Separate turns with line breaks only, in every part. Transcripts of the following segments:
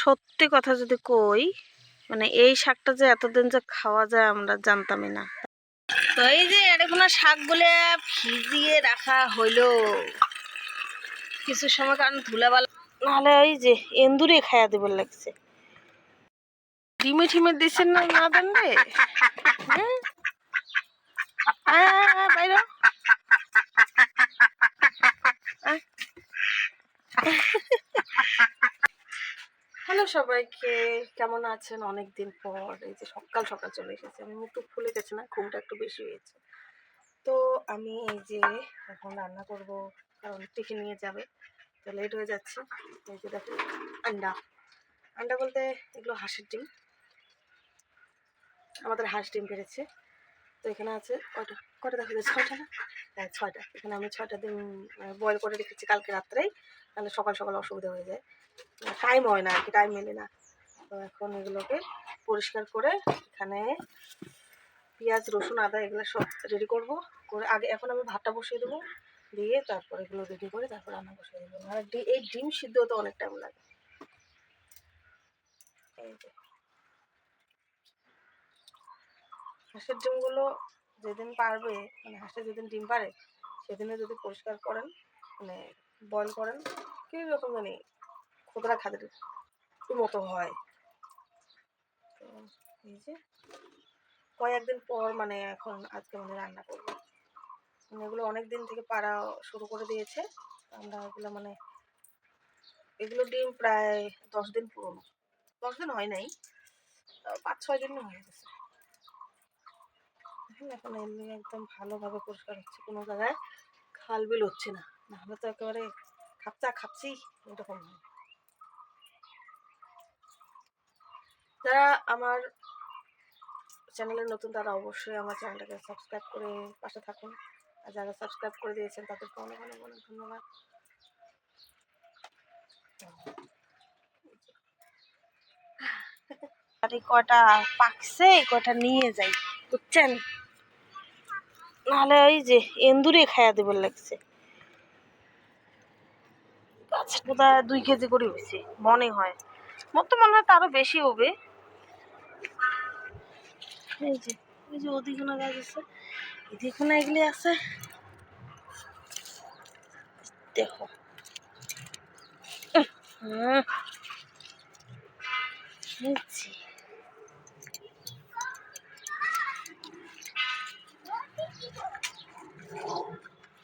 সত্যি কথা যদি কই মানে এই শাকটা যে এতদিন যে খাওয়া যায় আমরা জানতামই না তো এই যে এখন শাকগুলো ভিজিয়ে রাখা হইল, কিছু সময় কারণ ধুলাবালা, নাহলে ওই যে এন্দুরে খায়া দেবার লাগছে ডিমে ঠিমে দিচ্ছেন না না দেন রে হ্যাঁ? বাইরে। হ্যালো সবাইকে। কেমন আছেন? অনেক দিন পর এই যে সকাল সকাল চলে এসেছে। আমি মুখ ফুলে গেছে না, ঘুমটা একটু বেশি হয়েছে। তো আমি এই যে এখন রান্না করব, কারণ টিফিন নিয়ে যাবে, তো লেট হয়ে যাচ্ছে। এই যে দেখো, আন্ডা। আন্ডা বলতে এগুলো হাঁসের ডিম। আমাদের হাঁস ডিম পেরেছে। তো এখানে আছে কয়টা? কটা দেখা যায় ছয়টা না? হ্যাঁ ছয়টা। এখানে আমি ছয়টা ডিম বয়েল করে রেখেছি কালকে রাত্রেই। তাহলে সকাল সকাল অসুবিধা হয়ে যায়। টাইম হয় না, আর কি টাইম মেলে না। তো এখন এগুলোকে পরিষ্কার করে এখানে পেঁয়াজ, রসুন, আদা এগুলো সব রেডি করব। করে আগে এখন আমি ভাতটা বসিয়ে দেবো। দিয়ে তারপর এগুলো রেডি করে তারপর রান্না বসিয়ে দেবো। আর ডি- এই ডিম সিদ্ধ হতে অনেক টাইম লাগে। হাঁসের ডিমগুলো যেদিন পারবে মানে হাঁসের যেদিন ডিম পারে সেদিনে যদি পরিষ্কার করেন মানে বয়ল করেন, কী রকম জানি খোদরা খাদের মতো হয়। তো এই যে কয়েকদিন পর মানে এখন আজকে মানে রান্না করব। মানে এগুলো অনেক দিন থেকে পাড়া শুরু করে দিয়েছে। আমরা এগুলো মানে এগুলো ডিম প্রায় দশ দিন পুরনো। দশ দিন হয় নাই পাঁচ ছয় দিন হয়ে গেছে। এখন এমনি একদম ভালোভাবে পরিষ্কার হচ্ছে, কোনো জায়গায় খাল বিল হচ্ছে না। নাহলে তো একেবারে খাপচা খাপচি এরকম হয়। যারা আমার চ্যানেলে নতুন, তারা অবশ্যই আমার চ্যানেলটাকে সাবস্ক্রাইব করে পাশে থাকুন। আর যারা সাবস্ক্রাইব করে দিয়েছেন, তাদেরকে অনেক অনেক অনেক ধন্যবাদ। আর এই কটা পাকছে, এই কটা নিয়ে যাই, বুঝছেন? নাহলে ওই যে এন্দুরে খায়া দেবার লাগছে। বোধহয় দুই কেজি করে হয়েছে মনে হয়। মোর মনে হয় তারও বেশি হবে। এই যে এই যে গাছ আছে এগুলি আছে দেখো।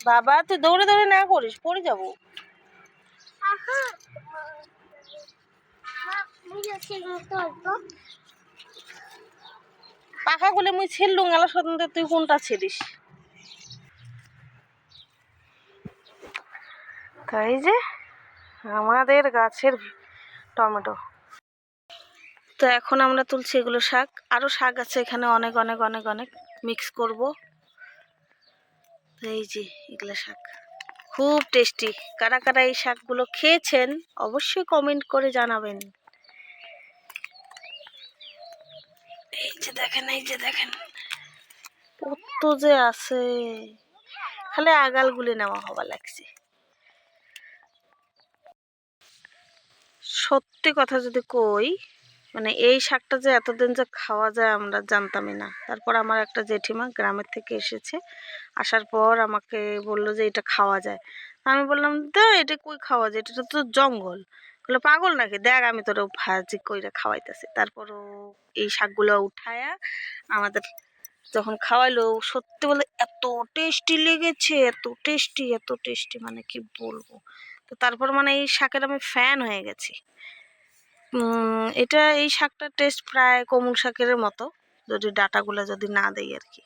বাবা তুই দৌড়ে দৌড়ে না করিস পড়ে যাব পাখা গুলে মুই ছিললুম গেল সন্ধ্যে তুই কোনটা ছিলিস তাই যে আমাদের গাছের টমেটো। তো এখন আমরা তুলছি এগুলো শাক। আরও শাক আছে এখানে, অনেক অনেক অনেক অনেক মিক্স করব। এই যে এগুলো শাক। খুব টেস্টি কারা কারা এই শাকগুলো খেয়েছেন, অবশ্যই কমেন্ট করে জানাবেন। এই যে দেখেন, এই যে দেখেন। কত যে আছে। খালি নেওয়া হওয়া লাগছে। সত্যি কথা যদি কই মানে এই শাকটা যে এতদিন যে খাওয়া যায় আমরা জানতামই না। তারপর আমার একটা জেঠিমা গ্রামের থেকে এসেছে, আসার পর আমাকে বলল যে এটা খাওয়া যায়। আমি বললাম দা এটা কই খাওয়া যায়? এটা তো জঙ্গল। বলে, পাগল নাকি? দেখ, আমি তোর ভাজি কইরা খাওয়াইতেছি। তারপরও এই শাকগুলো উঠায়া আমাদের যখন খাওয়াইলো সত্যি বলে, এত টেস্টি লেগেছে, এত টেস্টি এত টেস্টি মানে কি বলব? তো তারপর মানে এই শাকের আমি ফ্যান হয়ে গেছি। এটা এই শাকটার টেস্ট প্রায় কমল শাকের মতো, যদি ডাটাগুলো যদি না দেই আর কি।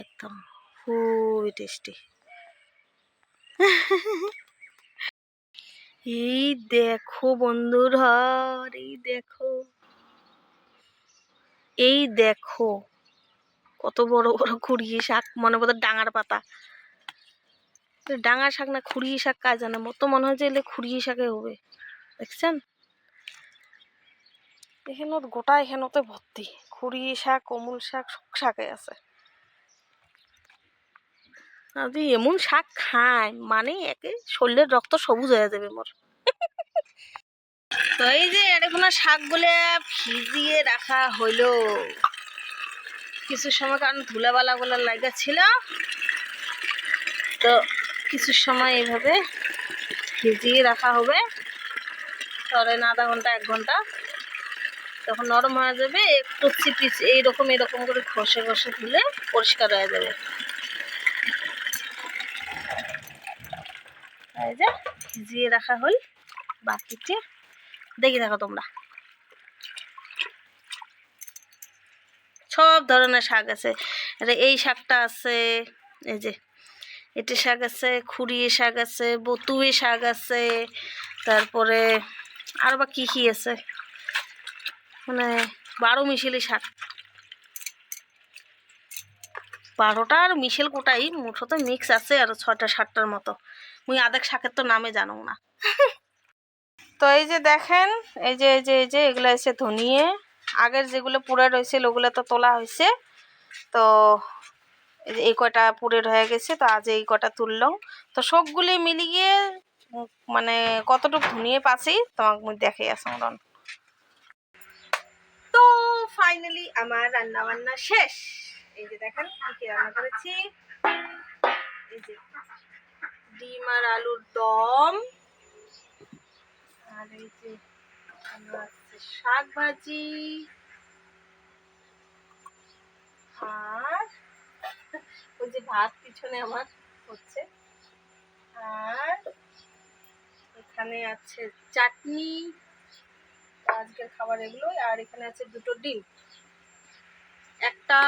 একদম, খুবই টেস্টি এই দেখো বন্ধুর এই দেখো এই দেখো, কত বড় বড় খুঁড়িয়ে শাক, মনে বোধ ডাঙার পাতা। তো ডাঙার শাক না খুঁড়িয়ে শাক কাজ জানে? মতো মনে হয় যে এলে খুঁড়িয়ে শাকে হবে। দেখছেন? এখানে গোটা এখানেতে ভর্তি। খুঁড়িয়ে শাক কমল শাক, সব শাকে আছে। আদি এমন শাক খাই মানে একে শরীরের রক্ত সবুজ হয়ে যাবে মোর। তো এই যে এরকম শাকগুলো ভিজিয়ে রাখা হইল। কিছু সময় কারণ ধুলাবালাগুলো লাগা ছিল। তো কিছু সময় এইভাবে ভিজিয়ে রাখা হবে। ধরেন আধা ঘণ্টা, এক ঘণ্টা। তখন নরম হয়ে যাবে, একটু চিপিস এইরকম, এরকম করে ঘষে ঘষে ধুলে পরিষ্কার হয়ে যাবে। এই যে ভিজিয়ে রাখা হল বাকিতে দেখি থাকো তোমরা। সব ধরনের শাক আছে। এই শাকটা আছে, এই যে এটি শাক আছে খুঁড়িয়ে শাক আছে বতুয়ে শাক আছে, তারপরে আর বা কী কী আছে? মানে বারো মিশেলি শাক। বারোটার মিশেল কোটাই মুঠো তো মিক্স আছে আর ছয়টা, সাতটার মতো। মুই আধেক শাকের তো নামে জানো না। তো এই যে দেখেন, এই যে এই যে এই যে, এগুলো এসে ধনিয়ে। আগের যেগুলো পুরে রয়েছিল ওগুলো তো তোলা হয়েছে তো এই যে এই কয়টা পুরের হয়ে গেছে, তো আজ এই কটা তুললাম। তো সবগুলি মিলিয়ে মানে কতটুকু ধনিয়ে পাচ্ছি, তোমাকে মুই দেখে আসুন তো ফাইনালি আমার রান্না বান্না শেষ। এই যে দেখেন কি রান্না করেছি? এই যে ডিম আর আলুর দম। আর এই যে শাক ভাজি। আর ওই যে ভাত পিছনে আমার হচ্ছে। আর এখানে আছে চাটনি। আজকের খাবার এগুলো আর এখানে আছে দুটো ডিম। একটা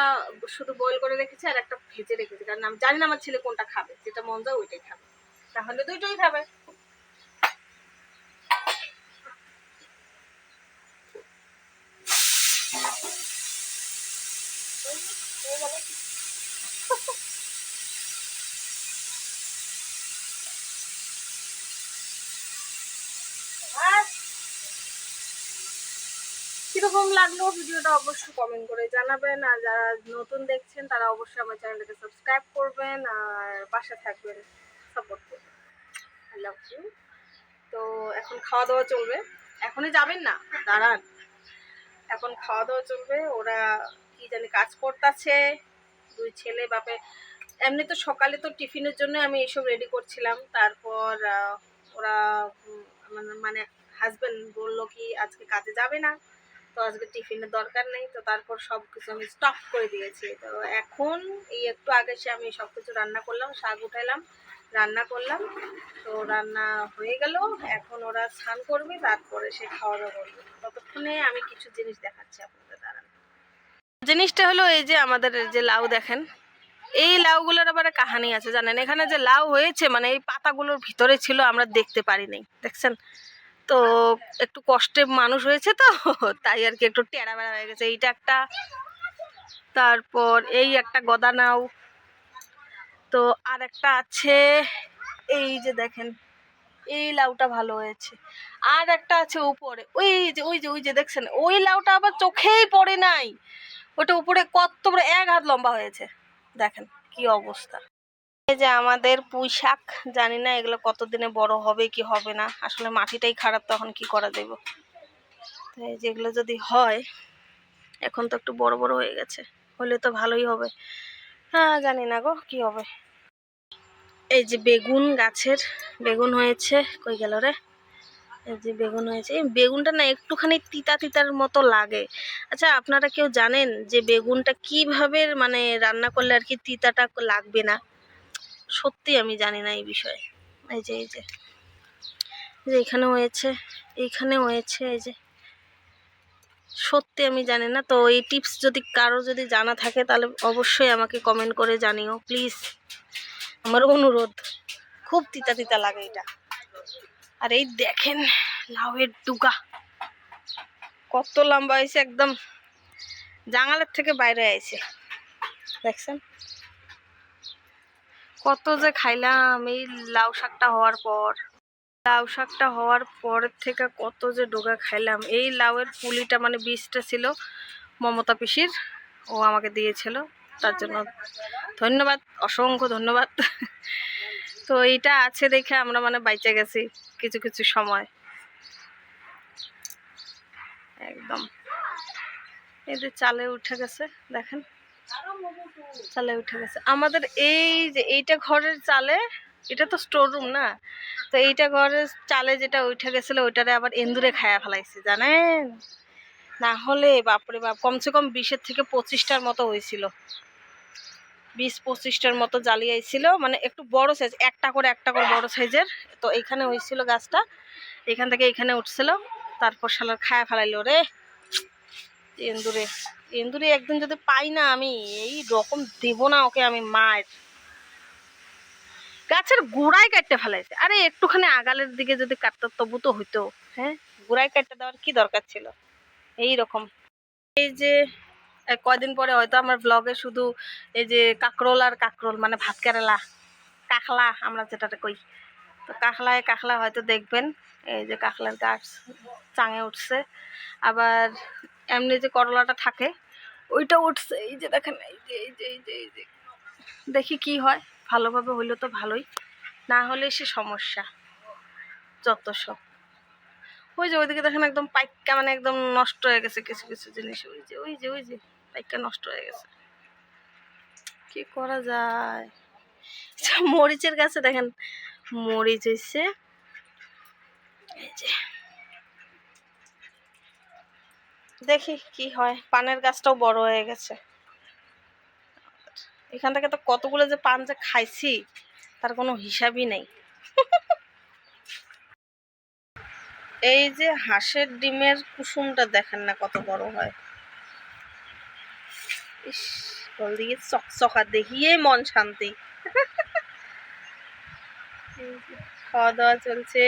শুধু বয়েল করে রেখেছি আর একটা ভেজে রেখেছি। কারণ আমি জানি না আমার ছেলে কোনটা খাবে। যেটা মন যায় ওইটাই খাবে। তাহলে দুইটাই খাবে। কীরকম লাগল ভিডিওটা অবশ্যই কমেন্ট করে জানাবেন। আর যারা নতুন দেখছেন, তারা অবশ্যই আমার চ্যানেলটাকে সাবস্ক্রাইব করবেন আর পাশে থাকবেন। সাপোর্ট করবেন আই লাভ ইউ তো এখন খাওয়া দাওয়া চলবে। এখনই যাবেন না, দাঁড়ান। এখন খাওয়া দাওয়া চলবে, ওরা কি জানি কাজ করতেছে, দুই ছেলে, বাপে। এমনি তো সকালে তো টিফিনের জন্য আমি এইসব রেডি করছিলাম। তারপর ওরা মানে- মানে হাজবেন্ড বলল কি, আজকে কাজে যাবে না, তো আজকে টিফিনের দরকার নেই। তো তারপর সব কিছু আমি স্টপ করে দিয়েছি। তো এখন এই একটু আগে সে আমি সব কিছু রান্না করলাম, শাক উঠাইলাম। রান্না করলাম। তো রান্না হয়ে গেল। এখন ওরা স্নান করবে, তারপরে সে খাওয়া দাওয়া করবে। ততক্ষণে আমি কিছু জিনিস দেখাচ্ছি আপনাদের দাঁড়ান জিনিসটা হলো এই যে আমাদের যে লাউ দেখেন, এই লাউগুলোর আবার কাহানি আছে জানেন? এখানে যে লাউ হয়েছে মানে এই পাতাগুলোর ভিতরে ছিল, আমরা দেখতে পারি নাই দেখছেন? তো একটু কষ্টে মানুষ হয়েছে তো, তাই আর কি একটু টেরা বেড়া হয়ে গেছে। এইটা একটা, তারপর এই একটা গদা নাও তো আর একটা আছে। এই যে দেখেন, এই লাউটা ভালো হয়েছে। আর একটা আছে উপরে। ওই যে ওই যে ওই যে, দেখছেন? ওই লাউটা আবার চোখেই পড়ে নাই। ওটা উপরে কত বড়, এক হাত লম্বা হয়েছে। দেখেন কি অবস্থা। এই যে আমাদের পুঁই শাক, জানি না এগুলো কতদিনে বড় হবে কি হবে না। আসলে মাটিটাই খারাপ, তখন কি করা দেব যেগুলো যদি হয়, এখন তো একটু বড় বড় হয়ে গেছে। হলে তো ভালোই হবে। হ্যাঁ জানি না গো, কি হবে? এই যে বেগুন গাছের, বেগুন হয়েছে, কই গেল রে? এই যে বেগুন হয়েছে। এই বেগুনটা না একটুখানি তিতা তিতার মতো লাগে। আচ্ছা আপনারা কেউ জানেন যে বেগুনটা কীভাবে মানে রান্না করলে আর কি তিতাটা লাগবে না? সত্যি আমি জানি না এই বিষয়ে। এই যে এই যে। যে এখানে হয়েছে এইখানে হয়েছে, এই যে। সত্যি আমি জানি না। তো এই টিপস যদি কারও যদি জানা থাকে তাহলে অবশ্যই আমাকে কমেন্ট করে জানিও, প্লিজ। আমার অনুরোধ। খুব তিতা তিতা লাগে এটা। আর এই দেখেন লাউয়ের ডুগা। কত লম্বা হয়েছে একদম। জাঙালের থেকে বাইরে আইছে। দেখছেন? কত যে খাইলাম এই লাউ শাকটা হওয়ার পর। লাউ শাকটা হওয়ার পর থেকে কত যে ডোগা খাইলাম। এই লাউয়ের পুলিটা মানে বীজটা ছিল মমতা পিসির। ও আমাকে দিয়েছিল। তার জন্য ধন্যবাদ, অসংখ্য ধন্যবাদ। তো এইটা আছে দেখে আমরা মানে বাইচে গেছি কিছু কিছু সময়। একদম। এদের চালে উঠে গেছে, দেখেন। চালে উঠে গেছে। আমাদের এই যে এইটা ঘরের চালে, এটা তো স্টোর রুম না? তো এইটা ঘরের চালে যেটা উঠে গেছিল, ওইটারে আবার এন্দুরে খায়া ফেলাইছে, জানেন? না হলে, বাপরে বাপ, কমসে কম বিশের থেকে পঁচিশটার মতো হয়েছিল। বিশ পঁচিশটার মতো জ্বালিয়েছিল। মানে একটু বড় সাইজ একটা করে একটা করে বড় সাইজের তো এইখানে হয়েছিল গাছটা। এখান থেকে এখানে উঠছিল। তারপর শালার খায়া ফেলাইলো রে। এন্দুরে এন্দুরে একদিন যদি পাই না আমি, এই রকম দেব না ওকে আমি মায়ের। গাছের গোড়ায় কাটতে ফেলাইছে। আরে একটুখানি আগালের দিকে যদি কাটতো, তবু তো হইতো। হ্যাঁ গোড়ায় কাটতে দেওয়ার কি দরকার ছিল? এই রকম। এই যে কয়দিন পরে হয়তো আমার ব্লগে শুধু এই যে কাকরোল আর কাকরোল মানে ভাত কেরালা কাখলা আমরা যেটাতে কই। তো কাখলায় কাখলা হয়তো দেখবেন, এই যে কাখলার গাছ চাঙে উঠছে। আবার এমনি যে করলাটা থাকে, ওইটা উঠছে, এই যে দেখেন, এই যে এই যে এই যে এই যে। দেখি কি হয়, ভালোভাবে হইলে তো ভালোই, না হলে সে সমস্যা, যত সব। ওই যে ওইদিকে দেখেন একদম পাইকা মানে একদম নষ্ট হয়ে গেছে কিছু কিছু জিনিস। ওই যে ওই যে ওই যে। পাইকা নষ্ট হয়ে গেছে। কি করা যায়? আচ্ছা, মরিচের গাছে দেখেন মরিচ হয়েছে দেখি কি হয় পানের গাছটাও বড় হয়ে গেছে। এখান থেকে তো কতগুলো যে পান যে খাইছি তার কোনো হিসাবই নেই। এই যে হাঁসের ডিমের কুসুমটা দেখেন না কত বড় হয়। ইস জল দিয়ে চকচকা দেখিয়ে মন শান্তি। খাওয়া দাওয়া চলছে।